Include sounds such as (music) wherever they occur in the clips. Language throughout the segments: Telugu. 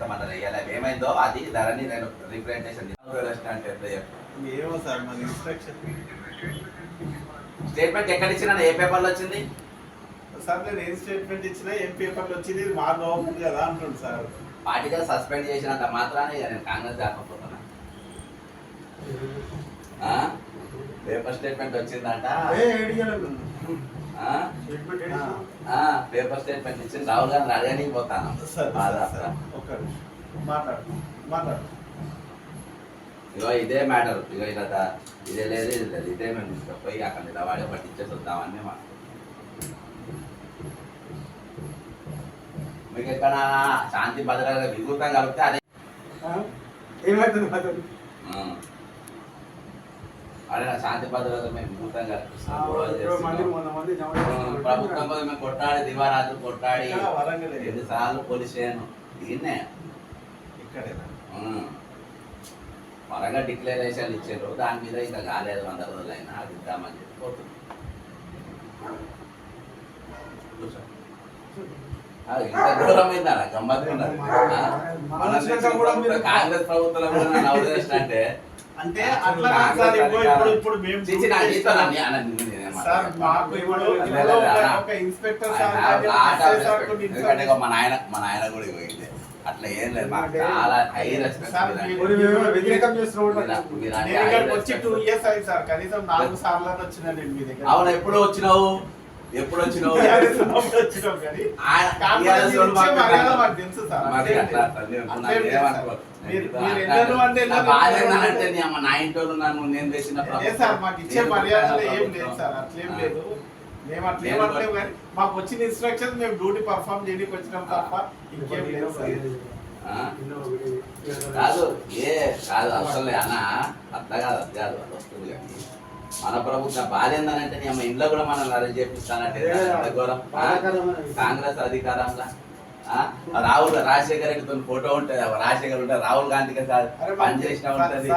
చేస్తామన్నారు ఇవాళ ఏమైందో అది ధరని నేను రిప్రజెంటేషన్ ఎట్లా ఏమో సార్ మన ఇన్స్ట్రక్షన్. స్టేట్మెంట్ ఎక్కడ ఇచ్చినా ఏ పేపర్లో వచ్చింది? సార్ నేను ఏం స్టేట్మెంట్ ఇచ్చినా ఏం పేపర్లు వచ్చింది ఇది మా గవర్నమెంట్ కదా అంటుండు సార్. పార్టీగా సస్పెండ్ చేసినంత మాత్రానే ఇక నేను కాంగ్రెస్ కాకపోతున్నా ఆ? పేపర్ స్టేట్మెంట్ వచ్చిందంట. పేపర్ స్టేట్మెంట్ ఇచ్చింది రాహుల్ గాంధీ అడగడానికి పోతాను. ఇగో ఇదే మ్యాటర్. ఇగో ఇలా ఇదే లేదు ఇది లేదు ఇదే మేము తీసుకుపోయి అక్కడ నిలబడి పట్టించేసి వద్దామని మా మీకు ఎక్కడ శాంతి భద్రత వికృతం కలిపితే అదే. ఏమవుతుంది మాతో ఆ. అదే నా శాంతి భద్రత మేము వికృతం కల్పిస్తున్నాం గొడవలు మంది మంది జమ ఆ, చేస్తున్నారు. ప్రభుత్వం కోసం మేము కొట్టాడి దివారాత్రి కొట్టాడి వరంగల్. ఎన్నిసార్లు పోలీస్ దీన్నే. వరంగా డిక్లరేషన్ ఇచ్చారు. దాని మీద ఇంకా కాలేదు వంద రోజులైనా అది ఇద్దామని చెప్పి ఇంత కాంగ్రెస్ కూడా (laughs) నవోదయ అంటే అంటే అట్లా సార్ ఇప్పుడు ఇప్పుడు మేము సార్. మాకు ఇప్పుడు ఒక- ఇన్స్పెక్టర్ సార్ మా నాయన మా నాయన కూడా అట్లా ఏం లేదు మాకు చాలా హై రెస్పెక్ట్ వచ్చి టూ ఇయర్స్ అయింది సార్. కనీసం నాలుగు సార్లు వచ్చిన నేను మీ దగ్గర. అవును ఎప్పుడు వచ్చినావు? ఎప్పుడు వచ్చినావు? (laughs) తెలుసు. సార్. నేను నేను నా నేను సార్ మాకు ఇచ్చే నేను మర్యాదలు ఏం ప్రభుత్వం. లేదు సార్ అట్లేం ఆ. లేదు మేము అట్లేం నేను అట్లేం కానీ మాకు వచ్చిన ఇన్స్ట్రక్షన్స్ మేము డ్యూటీ పర్ఫామ్ చేయడానికి వచ్చినాం తప్ప ఇంకేం లేదు సార్ ఆ? కాదు ఏ కాదు అసలు అన్న అట్లా కాదు అది కాదు అది వస్తుంది కానీ మన ప్రభుత్వం బాధ ఏంటంటే నీ అమ్మ ఇంట్లో కూడా మనం అరెస్ట్ చేపిస్తానంటే ఘోరం? కాంగ్రెస్ అధికారంలో? రాహుల్ రాజశేఖర రెడ్డితో ఫోటో ఉంటుంది. రాజశేఖర్ ఉంటుంది. రాహుల్ గాంధీకి సార్ అరే పని చేసిన సార్- ఉంటుంది.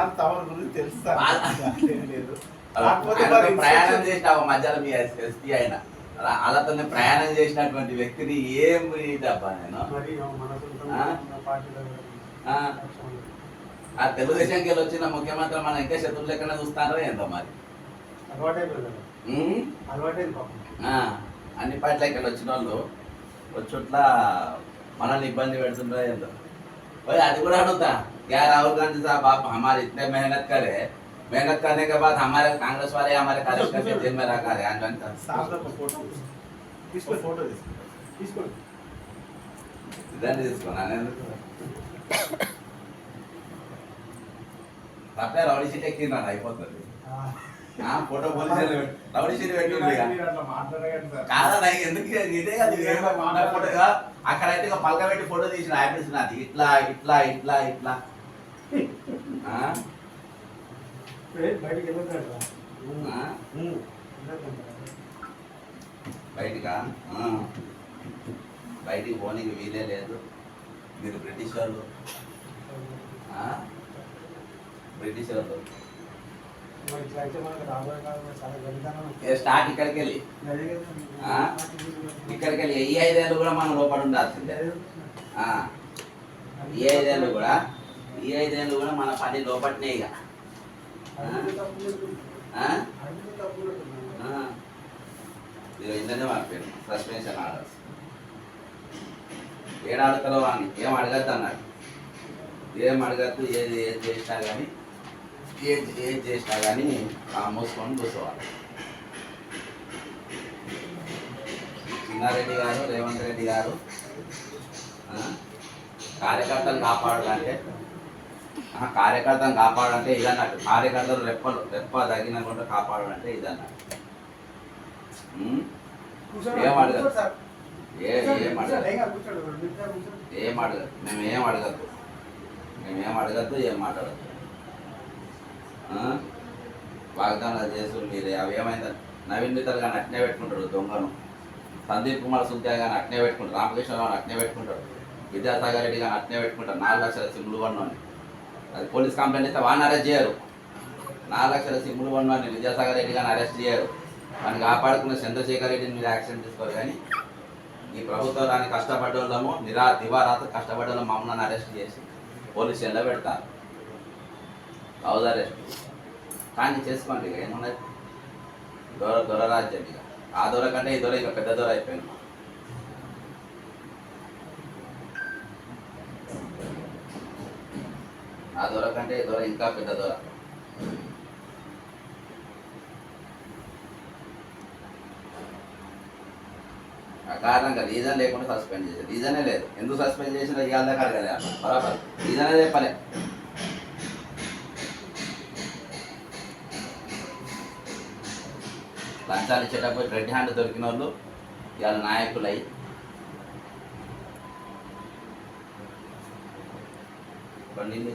ప్రయాణం చేసిన మధ్యలో మీ ఎస్పీ అయిన. వాళ్ళతో ప్రయాణం చేసినటువంటి వ్యక్తిని ఏం డబ్బా నేను. ఆ? తెలుగుదేశంకి వెళ్ళి వచ్చిన ముఖ్యమంత్రి మనం ఇంకా శత్రువులు లెక్కన చూస్తారో ఏందో మరి. అలవాటైపోయింది అన్ని పార్టీలకి వెళ్ళి వచ్చిన వాళ్ళు వచ్చుట్ల మనల్ని ఇబ్బంది పెడుతుండ్రో ఏందో ఓయ్ అది కూడా అడుగుతా क्या राहुल गांधी साहब आप हमारे इतने मेहनत करे मेहनत करने के बाद हमारे कांग्रेस वाले हमारे कार्यक्रम के जेल में रखा है अंत సార్ ఒక ఫోటో తీసుకో ఫోటో తీసుకో తీసుకోండి ఇదాన్ని తీసుకున్నాను ఎందుకు తప్పే రౌడీ షీట్ ఎక్కిందా అయిపోతుంది ఆ, ఫోటో పోలీసులు రౌడీ షీట్ కాదా ఎందుకు ఇది? కదా ఫోటో ఇక అక్కడైతే ఇక పలక పెట్టి ఫోటో తీసిన హ్యాపీస్ నాది. ఇట్లా ఇట్లా ఇట్లా ఇట్లా. బయటికి. బయటికా? పోనీకి వీలే లేదు. మీరు బ్రిటిష్ వాళ్ళు? బ్రిటిష్ వాళ్ళు. స్టార్ట్ ఇక్కడికి వెళ్ళి? ఇక్కడికి వెళ్ళి. ఈ ఐదేళ్ళు కూడా మనం లోపల ఉండాల్సిందే. ఈ ఐదేళ్ళు కూడా ఈ ఐదేళ్ళు కూడా మన పని లోపట్నే ఇక. ఇందనే మారిపోయాను సస్పెన్షన్ ఆర్డర్స్ ఏడు అడగలో అని ఏం అడగద్దు అన్నాడు ఏం అడగద్దు? ఏది ఏది చేసినా కానీ ఏది ఏది చేసినా కానీ ఆ మూసుకొని కూర్చోవాలి. చిన్నారెడ్డి గారు రేవంత్ రెడ్డి గారు కార్యకర్తలు కాపాడాలంటే కార్యకర్తను కాపాడాలంటే ఇదన్నట్టు. కార్యకర్తలు రెప్పలు రెప్ప తగినకుండా కాపాడాలంటే ఇదన్నట్టు. ఏం అడగదు. ఏ అడగదు ఏం అడగదు మేము ఏం అడగద్దు. మేము ఏం అడగద్దు ఏం మాట్లాడద్దు? వాగ్దానాలు చేసు మీరు. అవి ఏమైంది? నవీన్ మిత్తల్ కానీ అట్నే పెట్టుకుంటాడు దొంగను. సందీప్ కుమార్ సుంత్యా కానీ అట్నే పెట్టుకుంటాడు రామకృష్ణరావు అట్నే పెట్టుకుంటాడు విద్యాసాగర్ రెడ్డి కానీ అట్నే పెట్టుకుంటాడు నాలుగు లక్షల సిమ్లు కొన్నాను. అది పోలీస్ కంప్లైంట్ ఇస్తే వాడిని అరెస్ట్ చేయరు. నాలుగు లక్షల సిమ్లు కొన్నాను. విద్యాసాగర్ రెడ్డి కానీ అరెస్ట్ చేయరు. వాడిని కాపాడుకున్న చంద్రశేఖర్ రెడ్డిని మీరు యాక్షన్ తీసుకోరు కానీ ఈ ప్రభుత్వం రాని కష్టపడ్డోళ్ళము నిరా దివారాత కష్టపడ్డోళ్ళం మమ్మల్ని అరెస్ట్ చేసి పోలీస్ స్టేషన్లో పెడతారు. House arrest. కానీ చేసుకోండి ఇక ఏమున్నది? దొర దొర రాజ్యం ఇక. ఆ దొర కంటే ఈ దొర ఇక పెద్ద దొర అయిపోయింది. ఆ దొర కంటే ఈ దొర ఇంకా పెద్ద దొర. కారణంగా రీజన్ లేకుండా సస్పెండ్ చేశారు. రీజనే లేదు. ఎందుకు సస్పెండ్ చేసినా ఇవాళ దాకా కదా అన్న బరాబర్ రీజనే చెప్పలే. లంచాలు ఇచ్చేటప్పుడు రెడ్ హ్యాండ్ దొరికిన వాళ్ళు ఇవాళ నాయకులై. పండింది